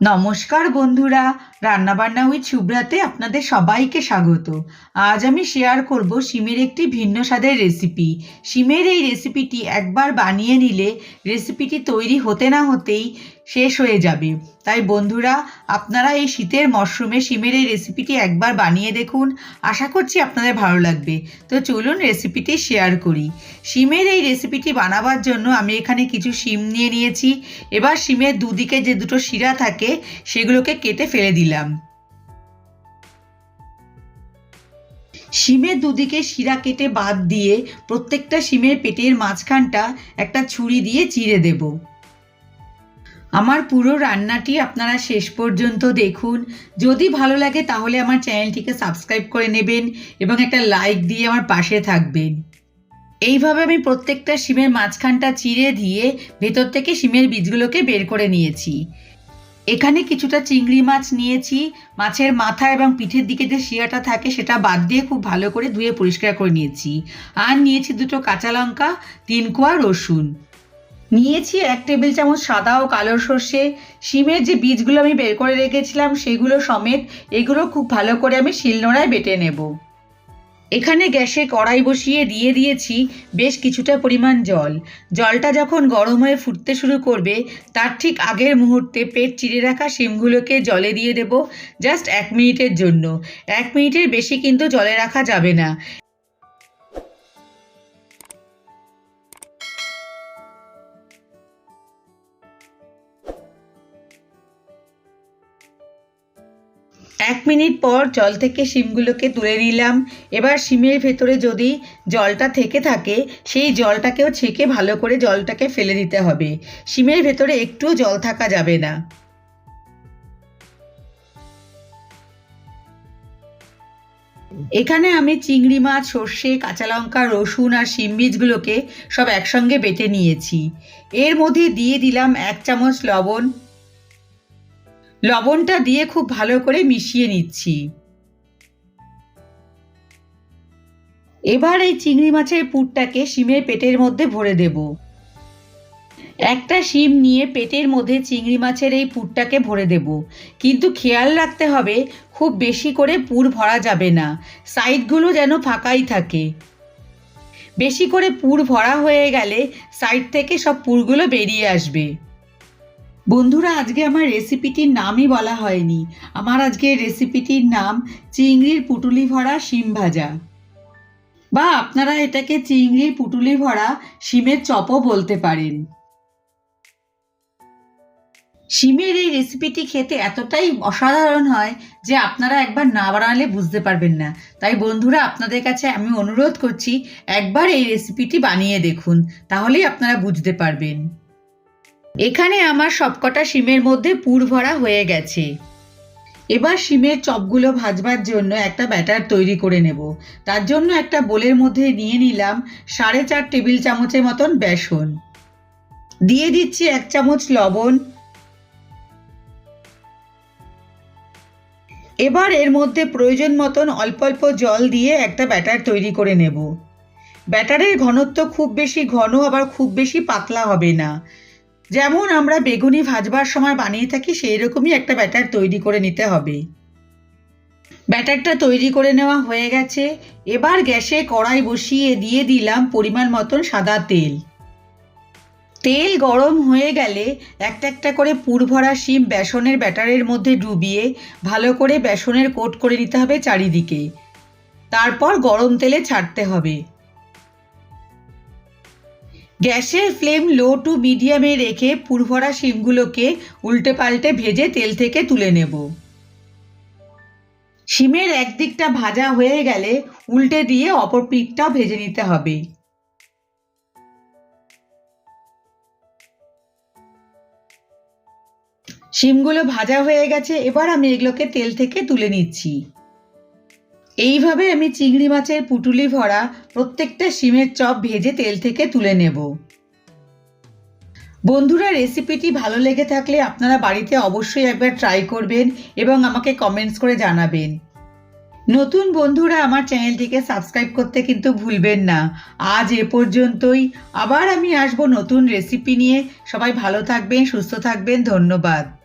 নমস্কার বন্ধুরা, রান্নাবান্না উইথ শুভ্রাতে আপনাদের সবাইকে স্বাগত। আজ আমি শেয়ার করব শিমের একটি ভিন্ন স্বাদের রেসিপি শিমের এই রেসিপিটি একবার বানিয়ে নিলে রেসিপিটি তৈরি হতে না হতেই শেষ হয়ে যাবে। তাই বন্ধুরা, আপনারা এই শীতের মরশুমে শিমের এই রেসিপিটি একবার বানিয়ে দেখুন। আশা করছি আপনাদের ভালো লাগবে। তো চলুন রেসিপিটি শেয়ার করি। শিমের এই রেসিপিটি বানাবার জন্য আমি এখানে কিছু শিম নিয়ে নিয়েছি। এবার শিমের দুদিকে যে দুটো শিরা থাকে, সেগুলোকে কেটে ফেলে দিলাম। শিমের দুদিকে শিরা কেটে বাদ দিয়ে প্রত্যেকটা শিমের পেটের মাঝখানটা একটা ছুরি দিয়ে চিড়ে দেব। আমার পুরো রান্নাটি আপনারা শেষ পর্যন্ত দেখুন। যদি ভালো লাগে তাহলে আমার চ্যানেলটিকে সাবস্ক্রাইব করে নেবেন এবং একটা লাইক দিয়ে আমার পাশে থাকবেন। এইভাবে আমি প্রত্যেকটা শিমের মাঝখানটা চিড়ে দিয়ে ভেতর থেকে শিমের বীজগুলোকে বের করে নিয়েছি। এখানে কিছুটা চিংড়ি মাছ নিয়েছি। মাছের মাথা এবং পিঠের দিকে যে শিরাটা থাকে সেটা বাদ দিয়ে খুব ভালো করে ধুয়ে পরিষ্কার করে নিয়েছি। আর নিয়েছি দুটো কাঁচা লঙ্কা, তিন কোয়া রসুন। নিয়েছি এক টেবিল চামচ সাদা ও কালো সর্ষে। শিমের যে বীজগুলো আমি বের করে রেখেছিলাম, সেগুলো সমেত এগুলো খুব ভালো করে আমি শিলনোড়ায় বেটে নেব। এখানে গ্যাসে কড়াই বসিয়ে দিয়ে দিয়েছি বেশ কিছুটা পরিমাণ জল। জলটা যখন গরম হয়ে ফুটতে শুরু করবে, তার ঠিক আগের মুহূর্তে পেট চিড়ে রাখা শিমগুলোকে জলে দিয়ে দেব, জাস্ট এক মিনিটের জন্য। এক মিনিটের বেশি কিন্তু জলে রাখা যাবে না। এক মিনিট পর জল থেকে শিমগুলোকে তুলে নিলাম। এবার শিমের ভেতরে যদি জলটা থেকে থাকে, সেই জলটাকেও ছেঁকে ভালো করে জলটাকে ফেলে দিতে হবে। শিমের ভেতরে একটুও জল থাকা যাবে না। এখানে আমি চিংড়ি মাছ, সর্ষে, কাঁচা লঙ্কা, রসুন আর শিম বীজগুলোকে সব একসঙ্গে বেটে নিয়েছি। এর মধ্যে দিয়ে দিলাম এক চামচ লবণ। লবণটা দিয়ে খুব ভালো করে মিশিয়ে নিচ্ছি। এবার এই চিংড়ি মাছের পুরটাকে শিমের পেটের মধ্যে ভরে দেব। একটা শিম নিয়ে পেটের মধ্যে চিংড়ি মাছের এই পুরটাকে ভরে দেব। কিন্তু খেয়াল রাখতে হবে, খুব বেশি করে পুর ভরা যাবে না। সাইডগুলো যেন ফাঁকাই থাকে। বেশি করে পুর ভরা হয়ে গেলে সাইড থেকে সব পুরগুলো বেরিয়ে আসবে। বন্ধুরা, আজকে আমার রেসিপিটির নামই বলা হয়নি। আমার আজকে রেসিপিটির নাম চিংড়ির পুটুলি ভরা শিম ভাজা। বা আপনারা এটাকে চিংড়ির পুটুলি ভরা শিমের চপও বলতে পারেন। শিমের এই রেসিপিটি খেতে এতটাই অসাধারণ হয় যে আপনারা একবার না বানালে বুঝতে পারবেন না। তাই বন্ধুরা, আপনাদের কাছে আমি অনুরোধ করছি, একবার এই রেসিপিটি বানিয়ে দেখুন, তাহলেই আপনারা বুঝতে পারবেন। এখানে আমার সবকটা শিমের মধ্যে পুর ভরা হয়ে গেছে। এবার শিমের চপগুলো ভাজবার জন্য একটা ব্যাটার তৈরি করে নেব। তার জন্য একটা বোলের মধ্যে নিয়ে নিলাম সাড়ে চার টেবিল চামচের মতন বেসন। দিয়ে দিচ্ছি এক চামচ লবণ। এবার এর মধ্যে প্রয়োজন মতন অল্প অল্প জল দিয়ে একটা ব্যাটার তৈরি করে নেব। ব্যাটারের ঘনত্ব খুব বেশি ঘন, আবার খুব বেশি পাতলা হবে না। যেমন আমরা বেগুনি ভাজবার সময় বানিয়ে থাকি সেই রকমই একটা ব্যাটার তৈরি করে নিতে হবে। ব্যাটারটা তৈরি করে নেওয়া হয়ে গেছে। এবার গ্যাসে কড়াই বসিয়ে দিয়ে দিলাম পরিমাণ মতন সাদা তেল। তেল গরম হয়ে গেলে একটা একটা করে পুর ভরা শিম বেসনের ব্যাটারের মধ্যে ডুবিয়ে ভালো করে বেসনের কোট করে নিতে হবে চারিদিকে। তারপর গরম তেলে ছাড়তে হবে। গ্যাসের ফ্লেম লো টু মিডিয়ামে রেখে পুরভরা শিমগুলোকে উল্টে পাল্টে ভেজে তেল থেকে তুলে নেব। শিমের একদিকটা ভাজা হয়ে গেলে উল্টে দিয়ে অপর পিঠটাও ভেজে নিতে হবে। শিমগুলো ভাজা হয়ে গেছে, এবার আমি এগুলোকে তেল থেকে তুলে নিচ্ছি। এইভাবে আমি চিংড়ি মাছের পুটুলি ভরা প্রত্যেকটা শিমের চপ ভেজে তেল থেকে তুলে নেব। বন্ধুরা রেসিপিটি ভালো লেগে থাকলে আপনারা বাড়িতে অবশ্যই একবার ট্রাই করবেন এবং আমাকে কমেন্টস করে জানাবেন। নতুন বন্ধুরা, আমার চ্যানেলটিকে সাবস্ক্রাইব করতে কিন্তু ভুলবেন না। আজ এ পর্যন্তই। আবার আমি আসব নতুন রেসিপি নিয়ে। সবাই ভালো থাকবেন, সুস্থ থাকবেন। ধন্যবাদ।